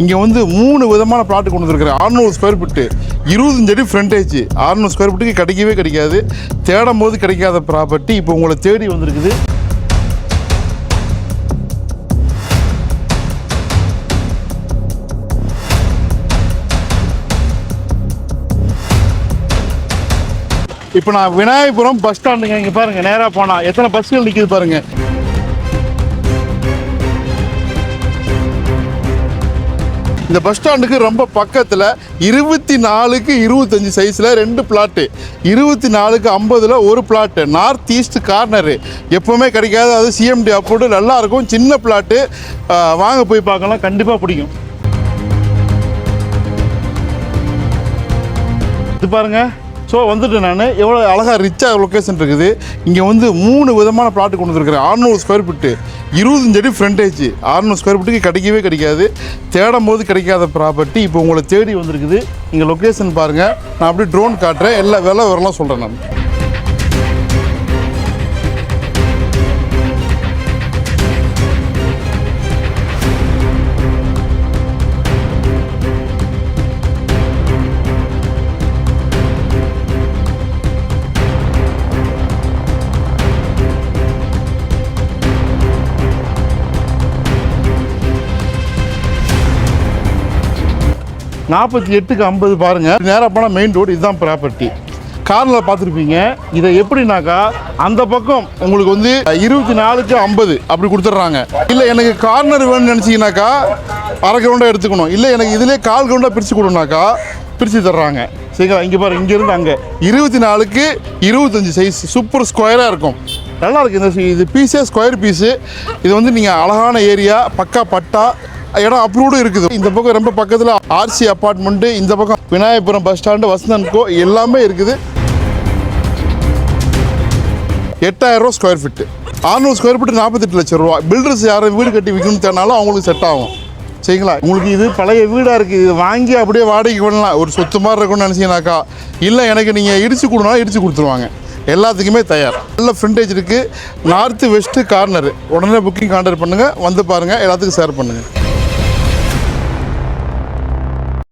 இங்கே வந்து மூணு விதமான பிளாட் கொண்டு வந்துருக்குறேன் அறுநூறு ஸ்கொயர் ஃபீட்டு இருபத்தஞ்சடி ஃப்ரண்டேஜ் அறுநூறு ஸ்கொயர் ஃபீட்டுக்கு கிடைக்கவே கிடைக்காது. தேடும் போது கிடைக்காத ப்ராப்பர்ட்டி இப்போ உங்களை தேடி வந்திருக்குது. இப்போ நான் விநாயகபுரம் பஸ் ஸ்டாண்டுங்க இங்கே பாருங்கள் நேராக போனால் எத்தனை பஸ்கள் நிற்கிது பாருங்கள் இந்த பஸ் ஸ்டாண்டுக்கு ரொம்ப பக்கத்தில் இருபத்தி நாலுக்கு இருபத்தஞ்சி சைஸில் ரெண்டு பிளாட்டு இருபத்தி நாலுக்கு ஐம்பதில் ஒரு பிளாட்டு நார்த் ஈஸ்ட் கார்னரு எப்போவுமே கிடைக்காது. அது சிஎம்டி அப்போடு நல்லா இருக்கும். சின்ன பிளாட்டு வாங்க போய் பார்க்கலாம். கண்டிப்பாக பிடிக்கும். இது பாருங்கள் ஸோ வந்துட்டு நான். எவ்வளோ அழகாக ரிச்சாக லொக்கேஷன் இருக்குது. இங்கே வந்து மூணு விதமான பிளாட் கொண்டு வந்துருக்குறேன். அறுநூறு ஸ்கொயர் ஃபீட்டு இருபத்தஞ்சு அடி ஃப்ரண்டேஜ் அறுநூறு ஸ்கொயர் ஃபீட்டுக்கு கிடைக்கவே கிடைக்காது. தேடும் போது கிடைக்காத ப்ராப்பர்ட்டி இப்போ உங்களை தேடி வந்திருக்குது. இங்கே லொக்கேஷன் பாருங்கள் நான் அப்படியே ட்ரோன் காட்டுறேன். எல்லா விலை வரலாம் சொல்கிறேன் நான். நாற்பத்தி எட்டுக்கு ஐம்பது பாருங்கள் நேராக போனால் மெயின் ரோடு இதுதான் ப்ராப்பர்ட்டி காரில் பார்த்துருப்பீங்க. இதை எப்படின்னாக்கா அந்த பக்கம் உங்களுக்கு வந்து இருபத்தி நாலுக்கு ஐம்பது அப்படி கொடுத்துட்றாங்க. இல்லை எனக்கு கார்னர் வேணும்னு நினச்சிங்கனாக்கா அரை கிரவுண்டாக எடுத்துக்கணும். இல்லை எனக்கு இதிலே கால் கிரவுண்டாக பிரித்து கொடுனாக்கா பிரித்து தர்றாங்க. சரிங்களா? இங்கே பாரு இங்கேருந்து அங்கே. இருபத்தி நாலுக்கு இருபத்தஞ்சி சைஸ் சூப்பர் ஸ்கொயராக இருக்கும். நல்லா இருக்கு இந்த இது பீஸே ஸ்கொயர் பீஸு இது வந்து நீங்கள் அழகான ஏரியா பக்கா பட்டா இடம் அப்ரூவ்டும் இருக்குது. இந்த பக்கம் ரொம்ப பக்கத்தில் ஆர்சி அப்பார்ட்மெண்ட்டு இந்த பக்கம் விநாயகபுரம் பஸ் ஸ்டாண்டு வசந்தன்கோ எல்லாமே இருக்குது. எட்டாயிரம் ரூபா ஸ்கொயர் ஃபீட்டு ஆறுநூறு ஸ்கொயர் ஃபீட்டு நாற்பத்தெட்டு லட்சம் ரூபா பில்டர்ஸ் யாரும் வீடு கட்டி விற்கணும்னு தேனாலும் அவங்களுக்கு செட் ஆகும். சரிங்களா? உங்களுக்கு இது பழைய வீடாக இருக்குது இது வாங்கி அப்படியே வாடகைக்கு பண்ணலாம் ஒரு சொத்து மாதிரி இருக்கும்னு நினச்சிங்கனாக்கா இல்லை எனக்கு நீங்கள் இடிச்சு கொடுனாலும் இடிச்சு கொடுத்துருவாங்க. எல்லாத்துக்குமே தயார். நல்ல ஃப்ரண்டேஜ் இருக்குது நார்த்து வெஸ்ட்டு கார்னர் உடனே புக்கிங் கான்டாக்ட் பண்ணுங்கள் வந்து பாருங்கள் எல்லாத்துக்கும் ஷேர் பண்ணுங்கள்